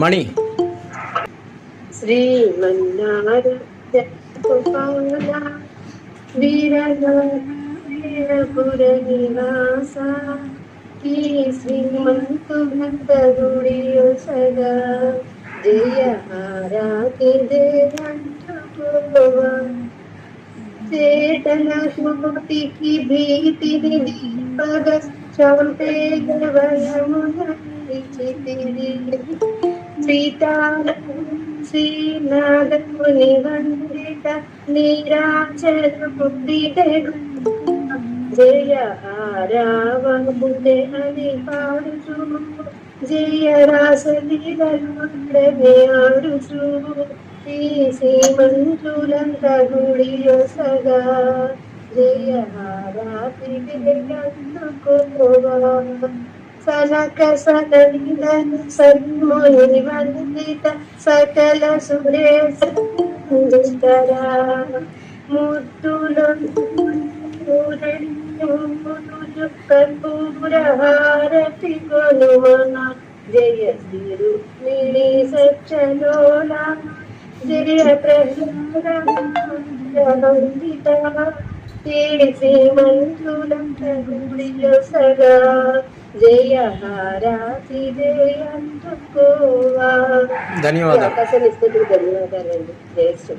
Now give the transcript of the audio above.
मणि। श्रीमन्नारवीरनिवासा श्रीमन्तुभन्दरुडियो सदा जय हाराति जयवा चेतन स्मृति की भीति दिनी पद चौते गवयमुन विचितिरी സീതാരം ശ്രീനാഥമുനിവന്ദിത നീരാചരബുദ്ധിദേവ ജയ ആരാവുദേ ഹരിപാടുചു ജയ രാസലീലൂടനെയാടുചു ശ്രീ ശ്രീമഞ്ജുലന്ത ഗുളിയ സദാ ജയ ആരാധി ఫలక గుడియో సగా వందిత సకల సురేశరా ముద్దులు కర్పూరహారతి కొనుమన జయ తిరు మిడి సచ్చలోలా జయ ప్రహ్లాదిత శ్రీమంతులంత గుడిలో సగా జయ హారాతి జయ అందుకోవా ధన్యవాదాలు ధన్యవాదాలండి. జయ శ్రీ